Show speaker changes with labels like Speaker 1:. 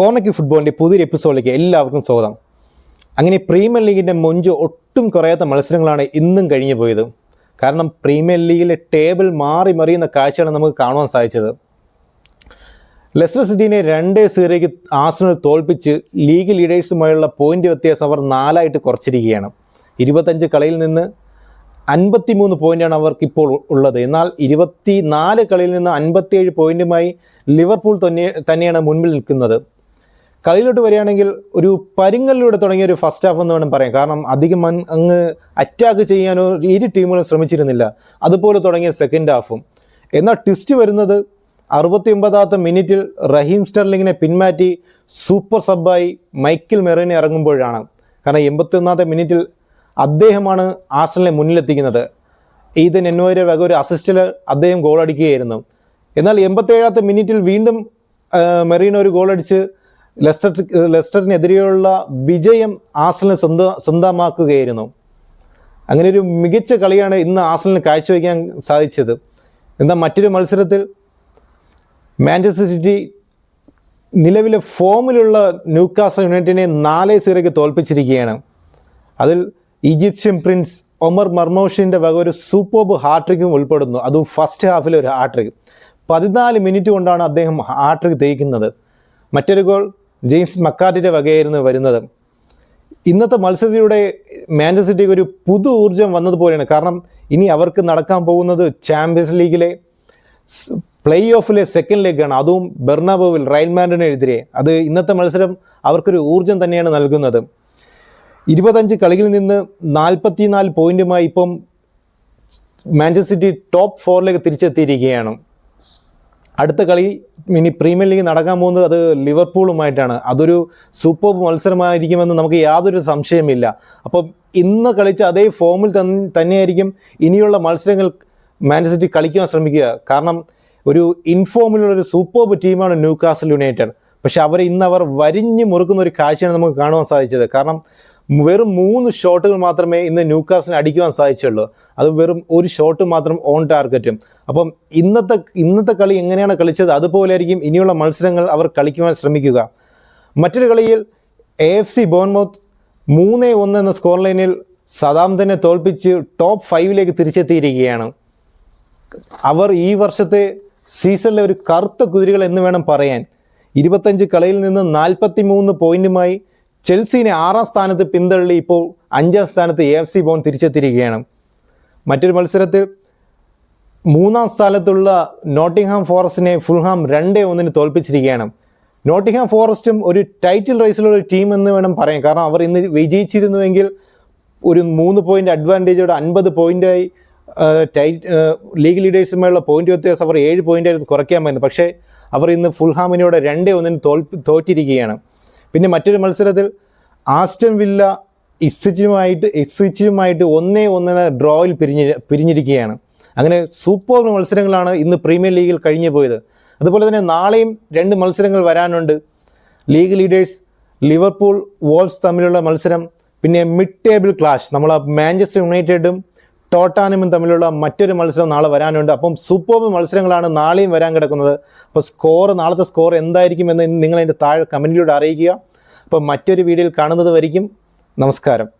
Speaker 1: കോർണയ്ക്ക് ഫുട്ബോളിന്റെ പുതിയൊരു എപ്പിസോഡിലേക്ക് എല്ലാവർക്കും സ്വാഗതം. അങ്ങനെ പ്രീമിയർ ലീഗിന്റെ മൊഞ്ച് ഒട്ടും കുറയാത്ത മത്സരങ്ങളാണ് ഇന്നും കഴിഞ്ഞു പോയത്. കാരണം പ്രീമിയർ ലീഗിലെ ടേബിൾ മാറി മറിയുന്ന കാഴ്ചയാണ് നമുക്ക് കാണുവാൻ സാധിച്ചത്. ലെസ്റ്റർ സിറ്റിനെ രണ്ടേ സീറോയ്ക്ക് ആസനൽ തോൽപ്പിച്ച് ലീഗ് ലീഡേഴ്സുമായുള്ള പോയിന്റ് വ്യത്യാസം അവർ നാലായിട്ട് കുറച്ചിരിക്കുകയാണ്. ഇരുപത്തഞ്ച് കളിയിൽ നിന്ന് അൻപത്തിമൂന്ന് പോയിന്റാണ് അവർക്ക് ഇപ്പോൾ ഉള്ളത്. എന്നാൽ ഇരുപത്തി നാല് കളിയിൽ നിന്ന് അൻപത്തിയേഴ് പോയിന്റുമായി ലിവർപൂൾ തന്നെ തന്നെയാണ് മുൻപിൽ നിൽക്കുന്നത്. കളിയിലോട്ട് വരികയാണെങ്കിൽ ഒരു പരിങ്ങലിലൂടെ തുടങ്ങിയ ഒരു ഫസ്റ്റ് ഹാഫ് എന്ന് വേണം പറയാം കാരണം അധികം അങ്ങ് അറ്റാക്ക് ചെയ്യാനോ ഇരു ടീമുകളും ശ്രമിച്ചിരുന്നില്ല. അതുപോലെ തുടങ്ങിയ സെക്കൻഡ് ഹാഫും എന്നാൽ ട്വിസ്റ്റ് വരുന്നത് അറുപത്തി ഒമ്പതാമത്തെ മിനിറ്റിൽ റഹീം സ്റ്റെർലിങ്ങിനെ പിന്മാറ്റി സൂപ്പർ സബ്ബായി മൈക്കിൾ മെറിനെ ഇറങ്ങുമ്പോഴാണ്. കാരണം എൺപത്തി ഒന്നാമത്തെ മിനിറ്റിൽ അദ്ദേഹമാണ് ആസലിനെ മുന്നിലെത്തിക്കുന്നത്. ഈദൻ എന്നോരെ വക ഒരു അസിസ്റ്റിൽ അദ്ദേഹം ഗോൾ അടിക്കുകയായിരുന്നു. എന്നാൽ എൺപത്തേഴാമത്തെ മിനിറ്റിൽ വീണ്ടും മെറീന ഒരു ഗോൾ അടിച്ച് ലെസ്റ്റർ ലെസ്റ്ററിനെതിരെയുള്ള വിജയം ആസലിന് സ്വന്ത സ്വന്തമാക്കുകയായിരുന്നു. അങ്ങനെ ഒരു മികച്ച കളിയാണ് ഇന്ന് ആസലിന് കാഴ്ചവെക്കാൻ സാധിച്ചത്. എന്നാൽ മറ്റൊരു മത്സരത്തിൽ മാഞ്ചസ്റ്റർ സിറ്റി നിലവിലെ ഫോമിലുള്ള ന്യൂക്കാസ യുണൈറ്റഡിനെ നാലേ സീറോയ്ക്ക് തോൽപ്പിച്ചിരിക്കുകയാണ്. അതിൽ ഈജിപ്ഷ്യൻ പ്രിൻസ് ഒമർ മർമോഷിന്റെ വക ഒരു സൂപ്പർബ് ഹാട്രിക്കും ഉൾപ്പെടുന്നു. അതും ഫസ്റ്റ് ഹാഫിലെ ഒരു ഹാട്രിക് പതിനാല് മിനിറ്റ് കൊണ്ടാണ് അദ്ദേഹം ഹാട്രിക് തേക്കുന്നത് മറ്റൊരു ഗോൾ ജെയിംസ് മക്കാറ്റിന്റെ വകയായിരുന്നു വരുന്നത്. ഇന്നത്തെ മത്സരത്തിലൂടെ മാഞ്ചസ്റ്റർ സിറ്റിക്ക് ഒരു പുതു ഊർജം വന്നതുപോലെയാണ്. കാരണം ഇനി അവർക്ക് നടക്കാൻ പോകുന്നത് ചാമ്പ്യൻസ് ലീഗിലെ പ്ലേ ഓഫിലെ സെക്കൻഡ് ലെഗാണ്. അതും ബെർണാബോവിൽ റയൽ മാൻഡിനെതിരെ അത് ഇന്നത്തെ മത്സരം അവർക്കൊരു ഊർജം തന്നെയാണ് നൽകുന്നത്. ഇരുപത്തഞ്ച് കളിയിൽ നിന്ന് നാൽപ്പത്തിനാല് പോയിന്റുമായി ഇപ്പം മാഞ്ചസ്റ്റർ സിറ്റി ടോപ്പ് ഫോറിലേക്ക് തിരിച്ചെത്തിയിരിക്കുകയാണ്. അടുത്ത കളി ഇനി പ്രീമിയർ ലീഗ് നടക്കാൻ പോകുന്നത് അത് ലിവർപൂളുമായിട്ടാണ്. അതൊരു സൂപ്പർ മത്സരമായിരിക്കുമെന്ന് നമുക്ക് യാതൊരു സംശയമില്ല അപ്പം ഇന്ന് കളിച്ച അതേ ഫോമിൽ തന്നെ തന്നെയായിരിക്കും ഇനിയുള്ള മത്സരങ്ങൾ മാഞ്ചസ്റ്റർ സിറ്റി കളിക്കാൻ ശ്രമിക്കുക. കാരണം ഒരു ഇൻഫോമിലുള്ള ഒരു സൂപ്പർ ടീമാണ് ന്യൂ കാസൽ യുണൈറ്റഡ്. പക്ഷേ അവർ ഇന്ന് അവർ വരിഞ്ഞ് മുറുക്കുന്ന ഒരു കാഴ്ചയാണ് നമുക്ക് കാണുവാൻ സാധിച്ചത്. കാരണം വെറും മൂന്ന് ഷോട്ടുകൾ മാത്രമേ ഇന്ന് ന്യൂക്കാസിന് അടിക്കുവാൻ സാധിച്ചുള്ളൂ. അത് വെറും ഒരു ഷോട്ട് മാത്രം ഓൺ ടാർഗറ്റും. അപ്പം ഇന്നത്തെ ഇന്നത്തെ കളി എങ്ങനെയാണ് കളിച്ചത്? അതുപോലെ ആയിരിക്കും ഇനിയുള്ള മത്സരങ്ങൾ അവർ കളിക്കുവാൻ ശ്രമിക്കുക. മറ്റൊരു കളിയിൽ എ എഫ് സി ബോൺമൗത്ത് മൂന്ന് ഒന്ന് എന്ന സ്കോർ ലൈനിൽ സദാംതനെ തോൽപ്പിച്ച് ടോപ്പ് ഫൈവിലേക്ക് തിരിച്ചെത്തിയിരിക്കുകയാണ്. അവർ ഈ വർഷത്തെ സീസണിലെ ഒരു കറുത്ത കുതിരകൾ എന്ന് വേണം പറയാൻ. ഇരുപത്തഞ്ച് കളിയിൽ നിന്ന് നാൽപ്പത്തി മൂന്ന് പോയിന്റുമായി ചെൽസിനെ ആറാം സ്ഥാനത്ത് പിന്തള്ളി ഇപ്പോൾ അഞ്ചാം സ്ഥാനത്ത് എ എഫ് സി ബോൺ തിരിച്ചെത്തിയിരിക്കുകയാണ്. മറ്റൊരു മത്സരത്തിൽ മൂന്നാം സ്ഥാനത്തുള്ള നോട്ടിംഗ്ഹാം ഫോറസ്റ്റിനെ ഫുൾഹാം രണ്ടേ ഒന്നിന് തോൽപ്പിച്ചിരിക്കുകയാണ്. നോട്ടിംഗ്ഹാം ഫോറസ്റ്റും ഒരു ടൈറ്റിൽ റേസിലുള്ള ഒരു ടീം എന്ന് വേണം പറയാം കാരണം അവർ ഇന്ന് വിജയിച്ചിരുന്നുവെങ്കിൽ ഒരു മൂന്ന് പോയിന്റ് അഡ്വാന്റേജോടെ അൻപത് പോയിന്റായി ടൈറ്റ് ലീഗ് ലീഡേഴ്സുമായുള്ള പോയിന്റ് വ്യത്യാസം അവർ ഏഴ് കുറയ്ക്കാൻ കുറയ്ക്കാമായിരുന്നു പക്ഷേ അവർ ഇന്ന് ഫുൾഹാമിനോട് രണ്ടേ ഒന്നിന് തോൽ തോറ്റിരിക്കുകയാണ്. പിന്നെ മറ്റൊരു മത്സരത്തിൽ ആസ്റ്റൺ വില്ല ഇസ്വിച്ചുമായിട്ട് ഇസ്വിച്ചുമായിട്ട് ഒന്നേ ഒന്നെന്ന ഡ്രോയിൽ പിരിഞ്ഞ് പിരിഞ്ഞിരിക്കുകയാണ്. അങ്ങനെ സൂപ്പർ മത്സരങ്ങളാണ് ഇന്ന് പ്രീമിയർ ലീഗിൽ കഴിഞ്ഞു പോയത്. അതുപോലെ തന്നെ നാളെയും രണ്ട് മത്സരങ്ങൾ വരാനുണ്ട്. ലീഗ് ലീഡേഴ്സ് ലിവർപൂൾ വോൾസ് തമ്മിലുള്ള മത്സരം പിന്നെ മിഡ് ടേബിൾ ക്ലാഷ്. നമ്മൾ മാഞ്ചസ്റ്റർ യുണൈറ്റഡും ടോട്ടാനമും തമ്മിലുള്ള മറ്റൊരു മത്സരം നാളെ വരാനുണ്ട്. അപ്പം സൂപ്പർ മത്സരങ്ങളാണ് നാളെയും വരാൻ കിടക്കുന്നത്. അപ്പോൾ സ്കോർ നാളത്തെ സ്കോർ എന്തായിരിക്കും എന്ന് നിങ്ങൾ അതിന്റെ താഴെ കമന്റിലൂടെ അറിയിക്കുക. അപ്പോൾ മറ്റൊരു വീഡിയോയിൽ കാണുന്നത് വരിക്കും നമസ്കാരം.